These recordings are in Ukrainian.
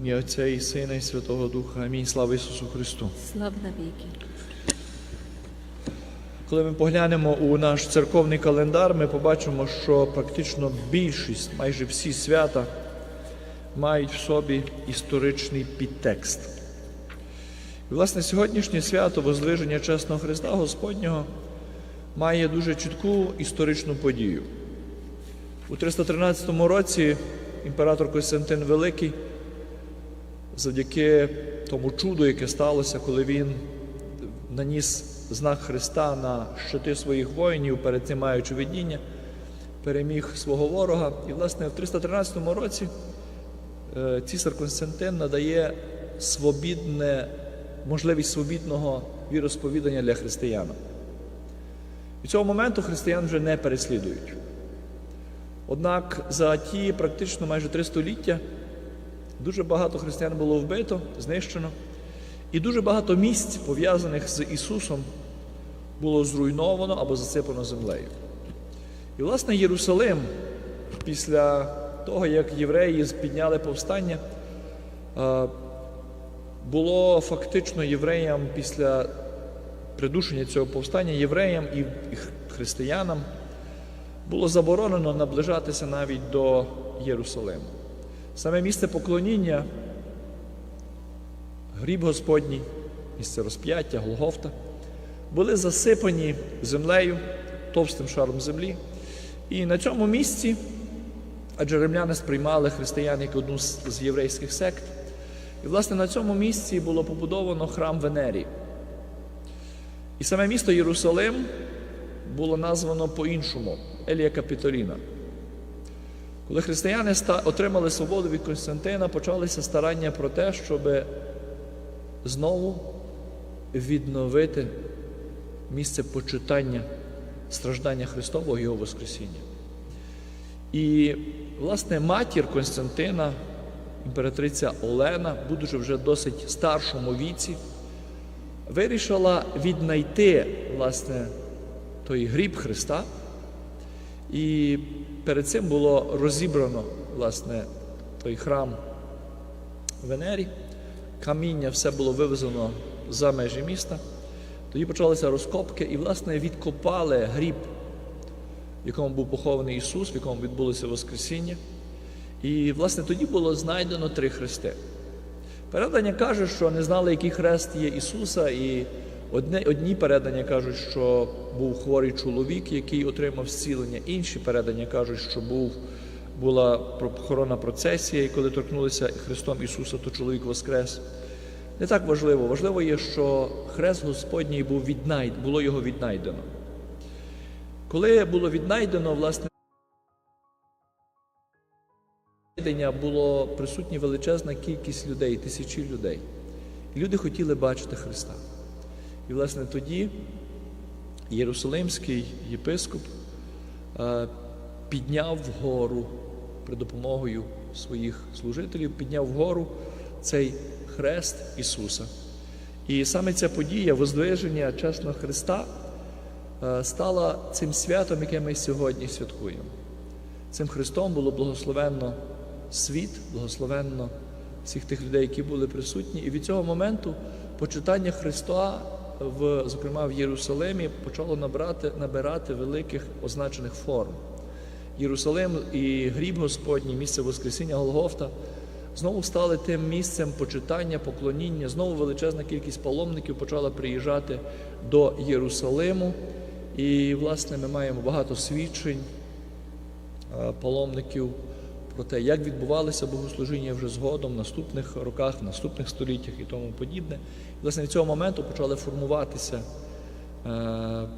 Ім'я Отця і Сина, і Святого Духа. Амінь. Слава Ісусу Христу. Слава навіки. Коли ми поглянемо у наш церковний календар, ми побачимо, що практично більшість, майже всі свята мають в собі історичний підтекст. І, власне, сьогоднішнє свято Воздвиження Чесного Христа Господнього має дуже чітку історичну подію. У 313 році імператор Костянтин Великий, завдяки тому чуду, яке сталося, коли він наніс знак Христа на щити своїх воїнів, перед цим маючи видіння, переміг свого ворога. І, власне, в 313 році е, цісар Константин надає свобідне, можливість свобідного віросповідання для християн. Від цього моменту християн вже не переслідують. Однак за ті практично майже три століття дуже багато християн було вбито, знищено, і дуже багато місць, пов'язаних з Ісусом, було зруйновано або засипано землею. І, власне, Єрусалим, після того, як євреї підняли повстання, було фактично євреям після придушення цього повстання, євреям і християнам було заборонено наближатися навіть до Єрусалиму. Саме місце поклоніння, гріб Господній, місце розп'яття, Голгофта, були засипані землею, товстим шаром землі. І на цьому місці, адже римляни сприймали християн як одну з, єврейських сект, і, власне, на цьому місці було побудовано храм Венерії. І саме місто Єрусалим було названо по-іншому Елія Капітоліна. Коли християни отримали свободу від Константина, почалися старання про те, щоб знову відновити місце почитання страждання Христового і Його Воскресіння. І, власне, матір Константина, імператриця Олена, будучи вже досить старшому віці, вирішила віднайти власне, той гріб Христа. І перед цим було розібрано власне, той храм Венері. Каміння все було вивезено за межі міста. Тоді почалися розкопки і, власне, відкопали гріб, в якому був похований Ісус, в якому відбулося Воскресіння. І, власне, тоді було знайдено три хрести. Передання каже, що не знали, який хрест є Ісуса, і одні, одні передання кажуть, що був хворий чоловік, який отримав зцілення. Інші передання кажуть, що був, була похоронна процесія, і коли торкнулися Христом Ісуса, то чоловік воскрес. Не так важливо. Важливо є, що хрест Господній був віднайд, було його віднайдено. Коли було віднайдено, власне, було присутня величезна кількість людей, тисячі людей. І люди хотіли бачити Христа. І, власне, тоді Єрусалимський єпископ е, підняв вгору при допомогою своїх служителів, підняв вгору цей хрест Ісуса. І саме ця подія, воздвиження чесного Христа, е, стала цим святом, яке ми сьогодні святкуємо. Цим Христом було благословенно світ, благословенно всіх тих людей, які були присутні. І від цього моменту почитання Христа, в, зокрема в Єрусалимі, почало набрати, набирати великих означених форм. Єрусалим і гріб Господній, місце Воскресіння Голгофта, знову стали тим місцем почитання, поклоніння. Знову величезна кількість паломників почала приїжджати до Єрусалиму. І, власне, ми маємо багато свідчень паломників про те, як відбувалися богослужіння вже згодом, в наступних роках, в наступних століттях і тому подібне. Власне, від цього моменту почали формуватися е,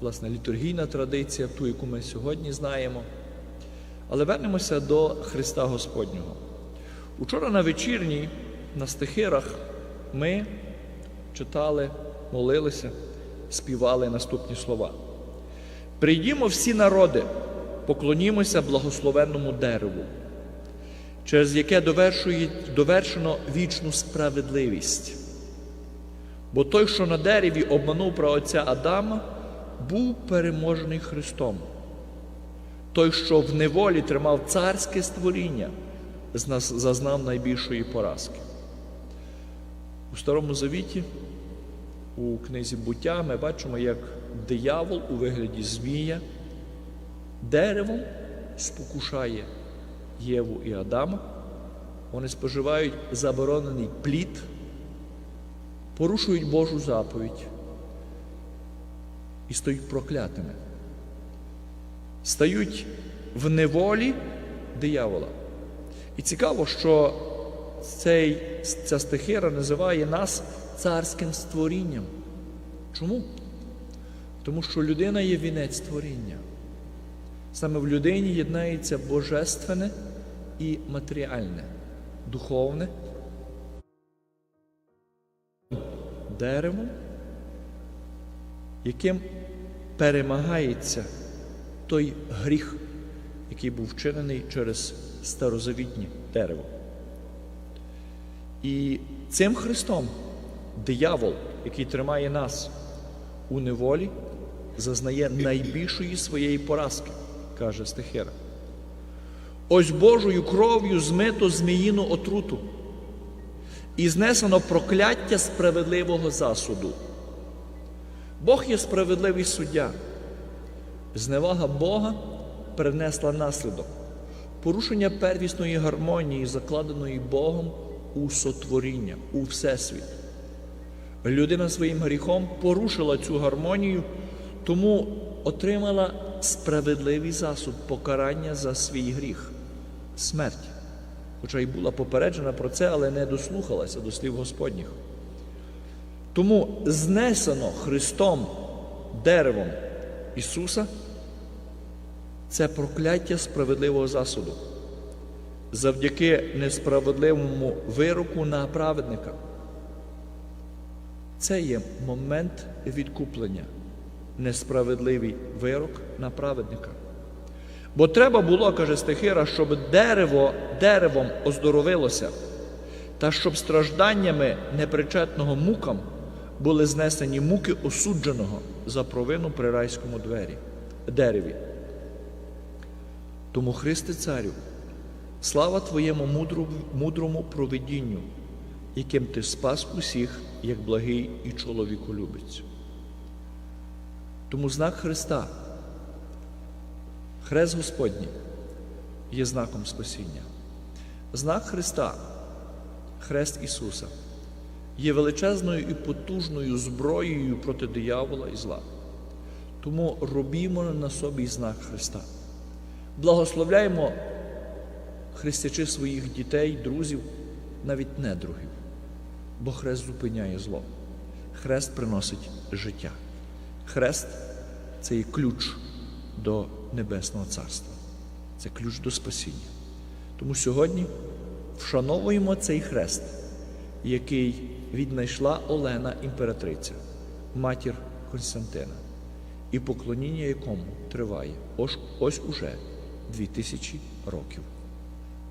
власне, літургійна традиція, ту, яку ми сьогодні знаємо. Але вернемося до Христа Господнього. Учора на вечірній, на стихирах, ми читали, молилися, співали наступні слова. Прийдімо всі народи, поклонімося благословенному дереву, через яке довершено вічну справедливість. Бо той, що на дереві обманув праотця Адама, був переможений Христом. Той, що в неволі тримав царське створіння, зазнав найбільшої поразки. У Старому Завіті, у книзі буття, ми бачимо, як диявол у вигляді змія деревом спокушає Єву і Адама. Вони споживають заборонений плід, порушують Божу заповідь і стають проклятими. Стають в неволі диявола. І цікаво, що цей, ця стихира називає нас царським створінням. Чому? Тому що людина є вінець творіння. Саме в людині єднається божественне і матеріальне, духовне, деревом, яким перемагається той гріх, який був вчинений через старозавітнє дерево. І цим Христом диявол, який тримає нас у неволі, зазнає найбільшої своєї поразки, каже Стихира. Ось Божою кров'ю змито зміїну отруту і знесено прокляття справедливого засуду. Бог є справедливий суддя. Зневага Бога принесла наслідок порушення первісної гармонії, закладеної Богом у сотворіння, у Всесвіт. Людина своїм гріхом порушила цю гармонію, тому отримала справедливий засуд покарання за свій гріх смерть. Хоча й була попереджена про це, але не дослухалася до слів Господніх. Тому знесено Христом деревом Ісуса це прокляття справедливого засуду завдяки несправедливому вироку на праведника. Це є момент відкуплення, несправедливий вирок на праведника. Бо треба було, каже Стихира, щоб дерево деревом оздоровилося, та щоб стражданнями непричетного мукам були знесені муки осудженого за провину при райському двері, дереві. Тому, Христе Царю, слава Твоєму мудрому провидінню, яким Ти спас усіх, як благий і чоловіколюбець. Тому знак Христа, Хрест Господній, є знаком спасіння. Знак Христа, Хрест Ісуса, є величезною і потужною зброєю проти диявола і зла. Тому робімо на собі знак Христа. Благословляємо, хрестячи своїх дітей, друзів, навіть недругів, бо хрест зупиняє зло. Хрест приносить життя. Хрест це є ключ до Небесного Царства. Це ключ до спасіння. Тому сьогодні вшановуємо цей хрест, який віднайшла Олена імператриця, матір Константина, і поклоніння якому триває ось, уже дві тисячі років.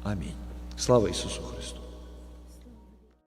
Амінь. Слава Ісусу Христу!